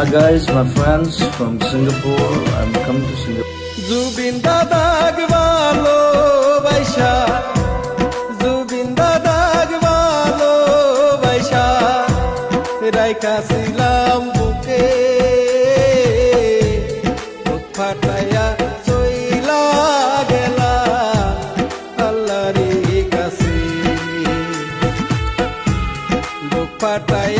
Hi guys, my friends from Singapore. I'm coming to Singapore. Zubeen দাদাগ ভালো বাইসা জুবিন দাদাগ ভালো বাইসা রাইকা ছিলাম বুকে। বুক ফাটাইয়া চইলা গেলা। আল্লাহরি কাছে। বুক ফাটাইয়া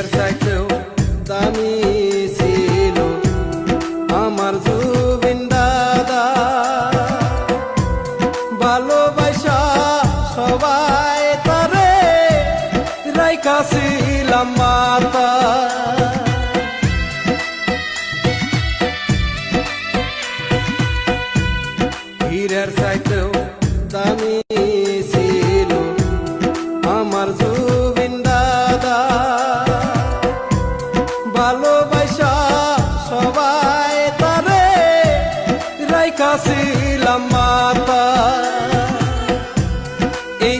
হীরের চাইতেও দামি আমার জুবিন দাদা। ভালোবাসা সবাই তারে রাইকা ছিলাম মাতা। হীরের চাইতেও দামি ভালোবাসা সবাই তারে রাইকা ছিলাম মাতা। এই